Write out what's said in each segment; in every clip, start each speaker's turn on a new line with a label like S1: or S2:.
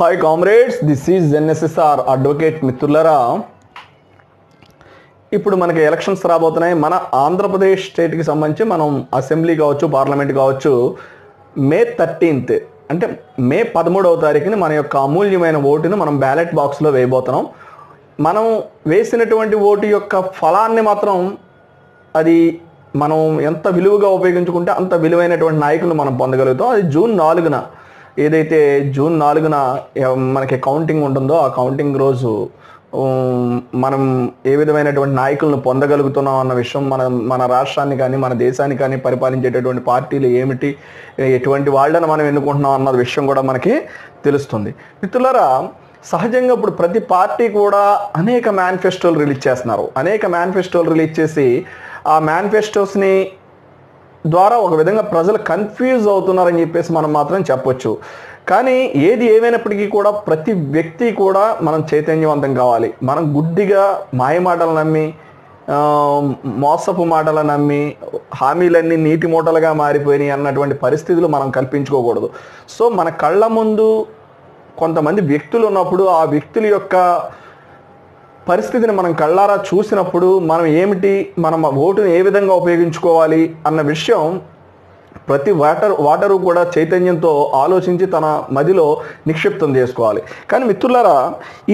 S1: Hi comrades this is N S S R advocate మిత్రులరా. ఇప్పుడు మనకి ఎలక్షన్స్ రాబోతున్నాయి. మన ఆంధ్రప్రదేశ్ స్టేట్కి సంబంధించి మనం అసెంబ్లీ కావచ్చు పార్లమెంట్ కావచ్చు మే థర్టీన్త్ అంటే మే పదమూడవ తారీఖుని మన యొక్క అమూల్యమైన ఓటును మనం బ్యాలెట్ బాక్స్లో వేయబోతున్నాం. మనం వేసినటువంటి ఓటు యొక్క ఫలాన్ని మాత్రం అది మనం ఎంత విలువగా ఉపయోగించుకుంటే అంత విలువైనటువంటి నాయకులు మనం పొందగలుగుతాం. అది జూన్ నాలుగున ఏదైతే జూన్ నాలుగున మనకి కౌంటింగ్ ఉంటుందో ఆ కౌంటింగ్ రోజు మనం ఏ విధమైనటువంటి నాయకులను పొందగలుగుతున్నాం అన్న విషయం మన మన రాష్ట్రాన్ని కానీ మన దేశాన్ని కానీ పరిపాలించేటటువంటి పార్టీలు ఏమిటి ఎటువంటి వాళ్ళని మనం ఎన్నుకుంటున్నాం అన్న విషయం కూడా మనకి తెలుస్తుంది. మిత్రులారా సహజంగా ఇప్పుడు ప్రతి పార్టీ కూడా అనేక మేనిఫెస్టోలు రిలీజ్ చేస్తున్నారు. అనేక మేనిఫెస్టోలు రిలీజ్ చేసి ఆ మేనిఫెస్టోస్ని ద్వారా ఒక విధంగా ప్రజలు కన్ఫ్యూజ్ అవుతున్నారని చెప్పేసి మనం మాత్రం చెప్పొచ్చు. కానీ ఏది ఏమైనప్పటికీ కూడా ప్రతి వ్యక్తి కూడా మనం చైతన్యవంతం కావాలి. మనం గుడ్డిగా మాయమాటలు నమ్మి మోసపు మాటలు నమ్మి హామీలన్నీ నీటి మూటలుగా మారిపోయినాయి అన్నటువంటి పరిస్థితులు మనం కల్పించుకోకూడదు. సో మన కళ్ళ ముందు కొంతమంది వ్యక్తులు ఉన్నప్పుడు ఆ వ్యక్తుల యొక్క పరిస్థితిని మనం కళ్ళారా చూసినప్పుడు మనం ఏమిటి మనం ఓటును ఓటుని ఏ విధంగా ఉపయోగించుకోవాలి అన్న విషయం ప్రతి వాటర్ వాటరు కూడా చైతన్యంతో ఆలోచించి తన మదిలో నిక్షిప్తం చేసుకోవాలి. కానీ మిత్రులారా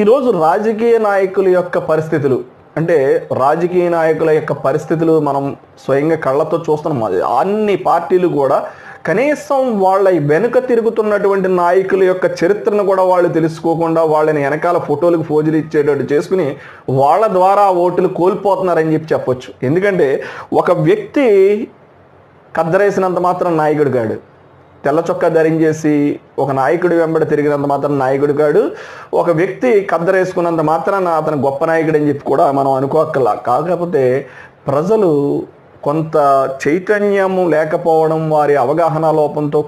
S1: ఈరోజు రాజకీయ నాయకుల యొక్క పరిస్థితులు అంటే రాజకీయ నాయకుల యొక్క పరిస్థితులు మనం స్వయంగా కళ్ళతో చూస్తున్నాం. అది అన్ని పార్టీలు కూడా కనీసం వాళ్ళ వెనుక తిరుగుతున్నటువంటి నాయకుల యొక్క చరిత్రను కూడా వాళ్ళు తెలుసుకోకుండా వాళ్ళని వెనకాల ఫోటోలకు ఫోజులు ఇచ్చేటట్టు చేసుకుని వాళ్ళ ద్వారా ఓట్లు కోల్పోతున్నారని చెప్పి చెప్పొచ్చు. ఎందుకంటే ఒక వ్యక్తి కద్దరేసినంత మాత్రం నాయకుడు కాడు. తెల్ల చొక్కా ధరించేసి ఒక నాయకుడి వెంబడి తిరిగినంత మాత్రం నాయకుడు కాడు. ఒక వ్యక్తి కద్దరేసుకున్నంత మాత్రాన అతను గొప్ప నాయకుడు అని చెప్పి కూడా మనం అనుకోక్కర్లా. కాకపోతే ప్రజలు కొంత చైతన్యము లేకపోవడం వారి అవగాహన లోపంతో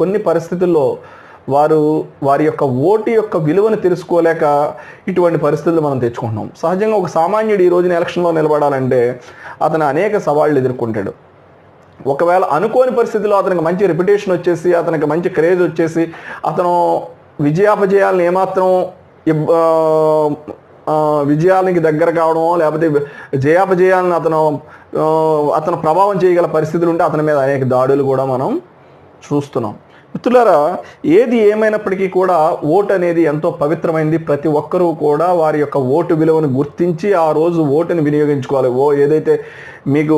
S1: కొన్ని పరిస్థితుల్లో వారు వారి యొక్క ఓటు యొక్క విలువను తెలుసుకోలేక ఇటువంటి పరిస్థితులు మనం తెచ్చుకుంటున్నాం. సహజంగా ఒక సామాన్యుడు ఈ రోజున ఎలక్షన్లో నిలబడాలంటే అతను అనేక సవాళ్ళు ఎదుర్కొంటాడు. ఒకవేళ అనుకోని పరిస్థితిలో అతనికి మంచి రెప్యుటేషన్ వచ్చేసి అతనికి మంచి క్రేజ్ వచ్చేసి అతను విజయాపజయాలను ఏమాత్రం విజయాలకి విజయానికి దగ్గర కావడమో లేకపోతే జయాపజయాలను అతను అతను ప్రభావం చేయగల పరిస్థితులు ఉంటే అతని మీద అనేక దాడులు కూడా మనం చూస్తున్నాం. మిత్రులారా ఏది ఏమైనప్పటికీ కూడా ఓటు అనేది ఎంతో పవిత్రమైంది. ప్రతి ఒక్కరూ కూడా వారి యొక్క ఓటు విలువను గుర్తించి ఆ రోజు ఓటుని వినియోగించుకోవాలి. ఓ ఏదైతే మీకు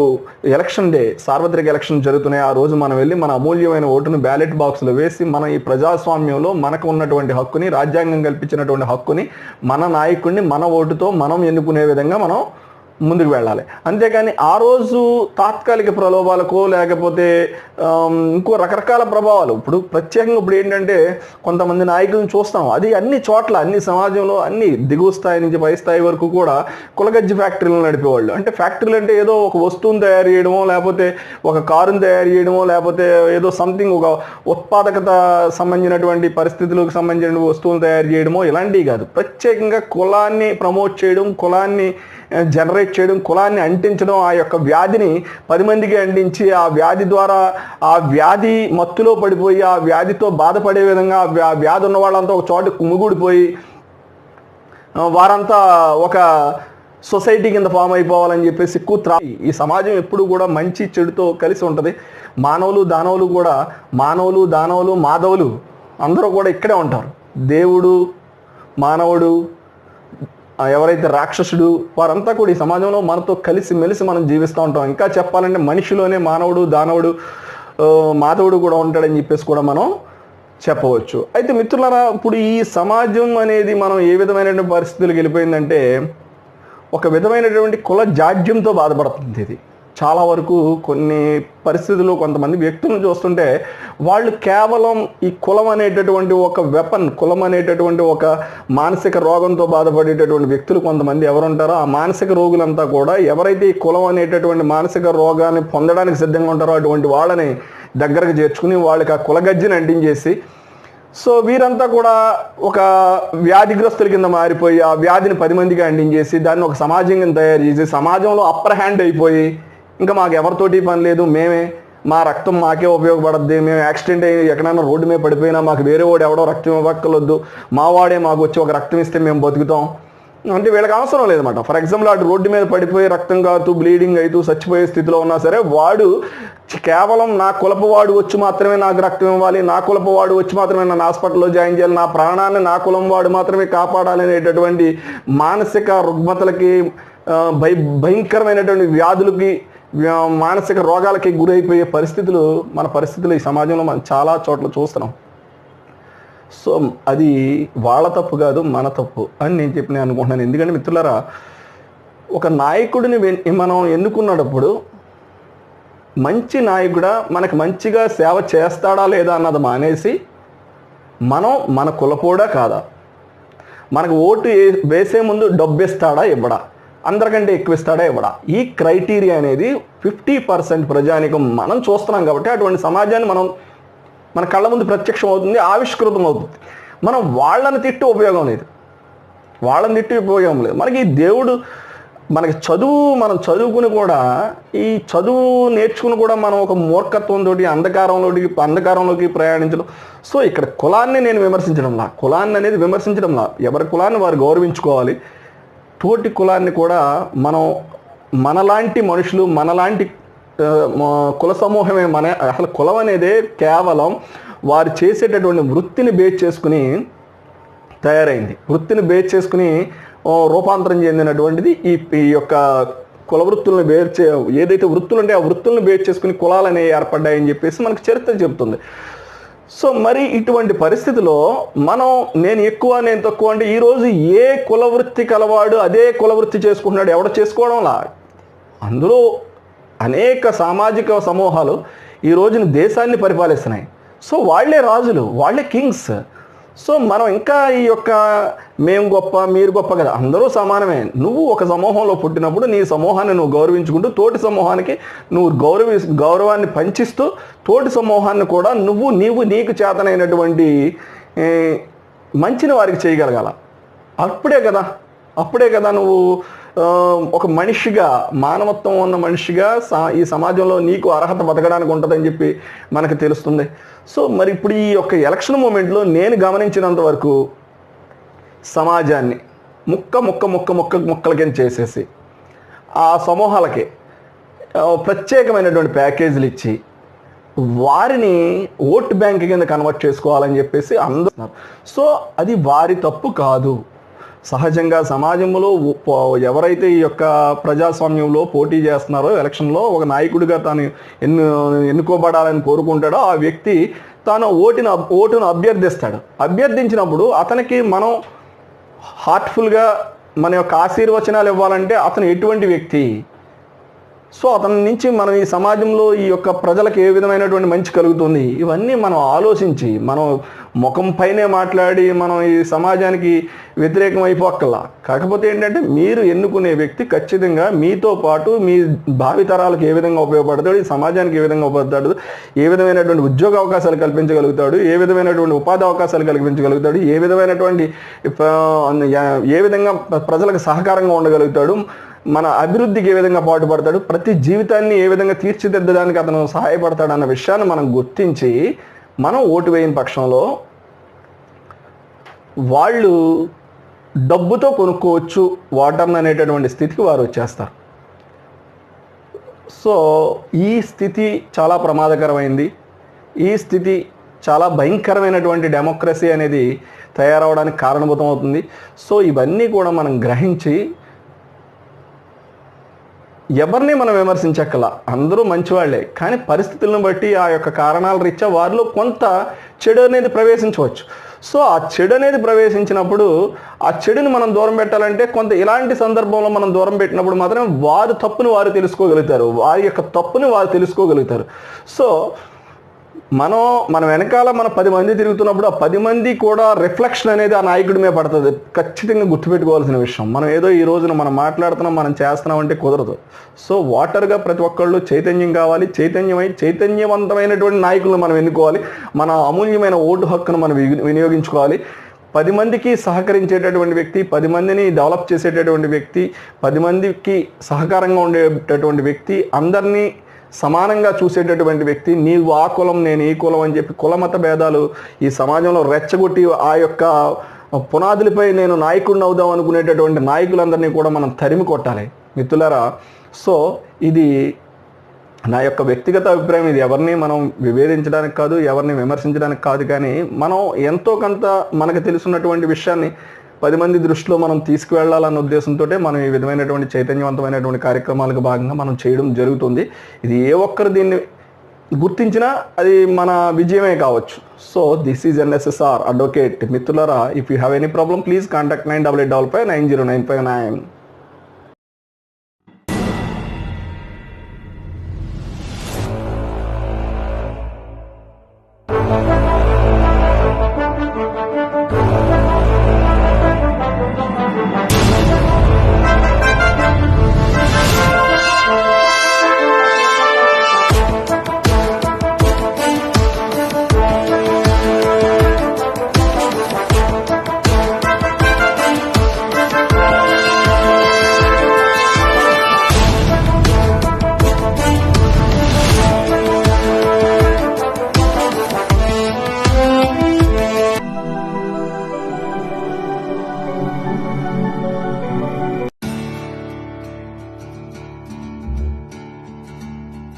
S1: ఎలక్షన్ డే సార్వత్రిక ఎలక్షన్ జరుగుతున్నాయి ఆ రోజు మనం వెళ్ళి మన అమూల్యమైన ఓటును బ్యాలెట్ బాక్స్లో వేసి మన ఈ ప్రజాస్వామ్యంలో మనకు ఉన్నటువంటి హక్కుని రాజ్యాంగం కల్పించినటువంటి హక్కుని మన నాయకుడిని మన ఓటుతో మనం ఎన్నుకునే విధంగా మనం ముందుకు వెళ్ళాలి. అంతేకాని ఆ రోజు తాత్కాలిక ప్రలోభాలకో లేకపోతే ఇంకో రకరకాల ప్రభావాలు. ఇప్పుడు ప్రత్యేకంగా ఇప్పుడు ఏంటంటే కొంతమంది నాయకులను చూస్తాం. అది అన్ని చోట్ల అన్ని సమాజంలో అన్ని దిగువ స్థాయి నుంచి పై స్థాయి వరకు కూడా కులగజ్జి ఫ్యాక్టరీలు నడిపేవాళ్ళు. అంటే ఫ్యాక్టరీలు అంటే ఏదో ఒక వస్తువును తయారు చేయడమో లేకపోతే ఒక కారుని తయారు చేయడమో లేకపోతే ఏదో సంథింగ్ ఒక ఉత్పాదకత సంబంధించినటువంటి పరిస్థితులకు సంబంధించిన వస్తువులు తయారు చేయడమో ఇలాంటివి కాదు. ప్రత్యేకంగా కులాన్ని ప్రమోట్ చేయడం కులాన్ని జనరేట్ చేయడం కులాన్ని అంటించడం ఆ యొక్క వ్యాధిని పది మందికి అంటించి ఆ వ్యాధి ద్వారా ఆ వ్యాధి మత్తులో పడిపోయి ఆ వ్యాధితో బాధపడే విధంగా ఆ వ్యా- వ్యాధి ఉన్న వాళ్ళంతా ఒక చోట కుమ్ముగూడిపోయి వారంతా ఒక సొసైటీ కింద ఫామ్ అయిపోవాలని చెప్పేసి ఎక్కువ ఈ సమాజం ఎప్పుడు కూడా మంచి చెడుతో కలిసి ఉంటుంది. మానవులు దానవులు కూడా మానవులు దానవులు మాధవులు అందరూ కూడా ఇక్కడే ఉంటారు. దేవుడు మానవుడు ఎవరైతే రాక్షసుడు వారంతా కూడా ఈ సమాజంలో మనతో కలిసి మెలిసి మనం జీవిస్తూ ఉంటాం. ఇంకా చెప్పాలంటే మనిషిలోనే మానవుడు దానవుడు మాధవుడు కూడా ఉంటాడని చెప్పేసి కూడా మనం చెప్పవచ్చు. అయితే మిత్రులారా ఇప్పుడు ఈ సమాజం అనేది మనం ఏ విధమైనటువంటి పరిస్థితులకు వెళ్ళిపోయిందంటే ఒక విధమైనటువంటి కుల జాడ్యంతో బాధపడుతుంది ఇది. చాలా వరకు కొన్ని పరిస్థితుల్లో కొంతమంది వ్యక్తులను చూస్తుంటే వాళ్ళు కేవలం ఈ కులం అనేటటువంటి ఒక వెపన్ కులం అనేటటువంటి ఒక మానసిక రోగంతో బాధపడేటటువంటి వ్యక్తులు కొంతమంది ఎవరుంటారో ఆ మానసిక రోగులంతా కూడా ఎవరైతే ఈ కులం అనేటటువంటి మానసిక రోగాన్ని పొందడానికి సిద్ధంగా ఉంటారో అటువంటి వాళ్ళని దగ్గరకు చేర్చుకుని వాళ్ళకి ఆ కులగజ్జిని అంటించేసి సో వీరంతా కూడా ఒక వ్యాధిగ్రస్తుల కింద మారిపోయి ఆ వ్యాధిని పది మందికి అందించేసి దాన్ని ఒక సమాజం కింద తయారు చేసి సమాజంలో అప్పర్ హ్యాండ్ అయిపోయి ఇంకా మాకు ఎవరితోటి పని లేదు మేమే. మా రక్తం మాకే ఉపయోగపడద్ది మేము యాక్సిడెంట్ అయ్యి ఎక్కడైనా రోడ్డు మీద పడిపోయినా మాకు వేరే వాడు ఎవడో రక్తం ఇవ్వక్కర్లొద్దు మా వాడే మాకు వచ్చి ఒక రక్తం ఇస్తే మేము బతుకుతాం. అంటే వీళ్ళకి అవసరం లేదన్నమాట. ఫర్ ఎగ్జాంపుల్ అటు రోడ్డు మీద పడిపోయి రక్తం కాతూ బ్లీడింగ్ అవుతూ చచ్చిపోయే స్థితిలో ఉన్నా సరే వాడు కేవలం నా కులపు వాడు వచ్చి మాత్రమే నాకు రక్తం ఇవ్వాలి నా కులపు వాడు వచ్చి మాత్రమే నన్ను హాస్పిటల్లో జాయిన్ చేయాలి నా ప్రాణాన్ని నా కులం వాడు మాత్రమే కాపాడాలి అనేటటువంటి మానసిక రుగ్మతలకి భయ భయంకరమైనటువంటి వ్యాధులకి మానసిక రోగాలకి గురైపోయే పరిస్థితులు మన పరిస్థితులు ఈ సమాజంలో మనం చాలా చోట్ల చూస్తున్నాం. సో అది వాళ్ళ తప్పు కాదు మన తప్పు అని నేను చెప్పి నేను అనుకుంటున్నాను. ఎందుకంటే మిత్రులారా ఒక నాయకుడిని వెన్- మనం ఎన్నుకున్నప్పుడు మంచి నాయకుడా మనకు మంచిగా సేవ చేస్తాడా లేదా అన్నది మానేసి మనం మన కులపోడా కాదా? మనకు ఓటు వేసే ముందు డబ్బిస్తాడా ఇవ్వడా? అందరికంటే ఎక్కువ ఇస్తాడా ఇవ్వడా ఈ క్రైటీరియా అనేది ఫిఫ్టీ పర్సెంట్ ప్రజానికం మనం చూస్తున్నాం కాబట్టి అటువంటి సమాజాన్ని మనం మన కళ్ళ ముందు ప్రత్యక్షం అవుతుంది ఆవిష్కృతం అవుతుంది మనం వాళ్ళని తిట్టి ఉపయోగం లేదు. వాళ్ళని తిట్టి ఉపయోగం లేదు. మనకి దేవుడు మనకి చదువు మనం చదువుకుని కూడా ఈ చదువు నేర్చుకుని కూడా మనం ఒక మూర్ఖత్వంతో అంధకారంలోకి అంధకారంలోకి ప్రయాణించడం. సో ఇక్కడ కులాన్ని నేను విమర్శించడంలా కులాన్ని అనేది విమర్శించడంలా ఎవరి కులాన్ని వారు గౌరవించుకోవాలి? తోటి కులాన్ని కూడా మనం మనలాంటి మనుషులు మనలాంటి కుల సమూహమే మన అసలు కులం అనేదే కేవలం వారు చేసేటటువంటి వృత్తిని బేస్ చేసుకుని తయారైంది. వృత్తిని బేస్ చేసుకుని రూపాంతరం చెందినటువంటిది ఈ ఈ యొక్క కుల వృత్తులను బేర్ చే ఏదైతే వృత్తులు ఉంటే ఆ వృత్తులను బేస్ చేసుకుని కులాలు అనేవి ఏర్పడ్డాయని చెప్పేసి మనకు చరిత్ర చెబుతుంది. సో మరి ఇటువంటి పరిస్థితిలో మనం నేను ఎక్కువ నేను తక్కువ అంటే ఈరోజు ఏ కులవృత్తి కలవాడు అదే కులవృత్తి చేసుకుంటున్నాడు? ఎవడ చేసుకోవడంలా అందులో అనేక సామాజిక సమూహాలు ఈ రోజున దేశాన్ని పరిపాలిస్తున్నాయి. సో వాళ్ళే రాజులు వాళ్ళే కింగ్స్. సో మనం ఇంకా ఈ యొక్క మేము గొప్ప మీరు గొప్ప కదా. అందరూ సమానమే. నువ్వు ఒక సమూహంలో పుట్టినప్పుడు నీ సమూహాన్ని నువ్వు గౌరవించుకుంటూ తోటి సమూహానికి నువ్వు గౌరవి గౌరవాన్ని పంచిస్తూ తోటి సమూహాన్ని కూడా నువ్వు నీవు నీకు చేతనైనటువంటి మంచిని వారికి చేయగలగాల. అప్పుడే కదా. అప్పుడే కదా నువ్వు ఒక మనిషిగా మానవత్వం ఉన్న మనిషిగా ఈ సమాజంలో నీకు అర్హత బతకడానికి ఉంటుందని చెప్పి మనకు తెలుస్తుంది. సో మరి ఇప్పుడు ఈ యొక్క ఎలక్షన్ మూమెంట్లో నేను గమనించినంత వరకు సమాజాన్ని ముక్క ముక్క ముక్క ముక్క ముక్కల కింద చేసేసి ఆ సమూహాలకి ప్రత్యేకమైనటువంటి ప్యాకేజీలు ఇచ్చి వారిని ఓట్ బ్యాంక్ కింద కన్వర్ట్ చేసుకోవాలని చెప్పేసి అందరూ సో అది వారి తప్పు కాదు. సహజంగా సమాజంలో ఎవరైతే ఈ యొక్క ప్రజాస్వామ్యంలో పోటీ చేస్తున్నారో ఎలక్షన్లో ఒక నాయకుడిగా తాను ఎన్ను ఎన్నుకోబడాలని కోరుకుంటాడో ఆ వ్యక్తి తాను ఓటును ఓటును అభ్యర్థిస్తాడు. అభ్యర్థించినప్పుడు అతనికి మనం హార్ట్ఫుల్గా మన యొక్క ఆశీర్వచనాలు ఇవ్వాలంటే అతను ఎటువంటి వ్యక్తి? సో అతని నుంచి మనం ఈ సమాజంలో ఈ యొక్క ప్రజలకు ఏ విధమైనటువంటి మంచి కలుగుతుంది? ఇవన్నీ మనం ఆలోచించి మనం ముఖం పైనే మాట్లాడి మనం ఈ సమాజానికి వ్యతిరేకం అయిపోక్కల్లా కాకపోతే ఏంటంటే మీరు ఎన్నుకునే వ్యక్తి ఖచ్చితంగా మీతో పాటు మీ భావితరాలకు ఏ విధంగా ఉపయోగపడతాడు ఈ సమాజానికి ఏ విధంగా ఉపయోగపడతాడు ఏ విధమైనటువంటి ఉద్యోగ అవకాశాలు కల్పించగలుగుతాడు ఏ విధమైనటువంటి ఉపాధి అవకాశాలు కల్పించగలుగుతాడు ఏ విధమైనటువంటి ఏ విధంగా ప్రజలకు సహకారంగా ఉండగలుగుతాడు మన అభివృద్ధికి ఏ విధంగా పాటుపడతాడు ప్రతి జీవితాన్ని ఏ విధంగా తీర్చిదిద్దడానికి అతను సహాయపడతాడు అన్న విషయాన్ని మనం గుర్తించి మనం ఓటు వేయని పక్షంలో వాళ్ళు డబ్బుతో కొనుక్కోవచ్చు వాటర్ని అనేటటువంటి స్థితికి వారు వచ్చేస్తారు. సో ఈ స్థితి చాలా ప్రమాదకరమైంది. ఈ స్థితి చాలా భయంకరమైనటువంటి డెమోక్రసీ అనేది తయారవడానికి కారణభూతం అవుతుంది. సో ఇవన్నీ కూడా మనం గ్రహించి ఎవరిని మనం విమర్శించక్కల? అందరూ మంచివాళ్ళే. కానీ పరిస్థితులను బట్టి ఆ యొక్క కారణాల రీత్యా వారిలో కొంత చెడు అనేది ప్రవేశించవచ్చు. సో ఆ చెడు అనేది ప్రవేశించినప్పుడు ఆ చెడుని మనం దూరం పెట్టాలంటే కొంత ఇలాంటి సందర్భంలో మనం దూరం పెట్టినప్పుడు మాత్రం వారి తప్పుని వారు తెలుసుకోగలుగుతారు. వారి యొక్క తప్పుని వారు తెలుసుకోగలుగుతారు. సో మనం మన వెనకాల మన పది మంది తిరుగుతున్నప్పుడు ఆ పది మంది కూడా రిఫ్లెక్షన్ అనేది ఆ నాయకుడి మీద పడుతుంది. ఖచ్చితంగా గుర్తుపెట్టుకోవాల్సిన విషయం. మనం ఏదో ఈ రోజున మనం మాట్లాడుతున్నాం మనం చేస్తున్నాం అంటే కుదరదు. సో వాటర్గా ప్రతి ఒక్కళ్ళు చైతన్యం కావాలి. చైతన్యమై చైతన్యవంతమైనటువంటి నాయకులను మనం ఎన్నుకోవాలి. మన అమూల్యమైన ఓటు హక్కును మనం వినియోగించుకోవాలి. పది మందికి సహకరించేటటువంటి వ్యక్తి పది మందిని డెవలప్ చేసేటటువంటి వ్యక్తి పది మందికి సహకారంగా ఉండేటటువంటి వ్యక్తి అందరినీ సమానంగా చూసేటటువంటి వ్యక్తి నీవు ఆ కులం నేను ఈ కులం అని చెప్పి కులమత భేదాలు ఈ సమాజంలో రెచ్చగొట్టి ఆ యొక్క పునాదులపై నేను నాయకుడిని అవుదాం అనుకునేటటువంటి నాయకులందరినీ కూడా మనం తరిమి కొట్టాలి. మిత్రులారా సో ఇది నా యొక్క వ్యక్తిగత అభిప్రాయం. ఇది ఎవరిని మనం విభేదించడానికి కాదు ఎవరిని విమర్శించడానికి కాదు కానీ మనం ఎంతో కొంత మనకు తెలుసున్నటువంటి విషయాన్ని పది మంది దృష్టిలో మనం తీసుకువెళ్ళాలన్న ఉద్దేశంతో మనం ఈ విధమైనటువంటి చైతన్యవంతమైనటువంటి కార్యక్రమాలకు భాగంగా మనం చేయడం జరుగుతుంది. ఇది ఏ ఒక్కరు దీన్ని గుర్తించినా అది మన విజయమే కావచ్చు. So this is N S S R advocate మిత్రులరా if you have any problem please contact nine double eight double five nine zero nine five nine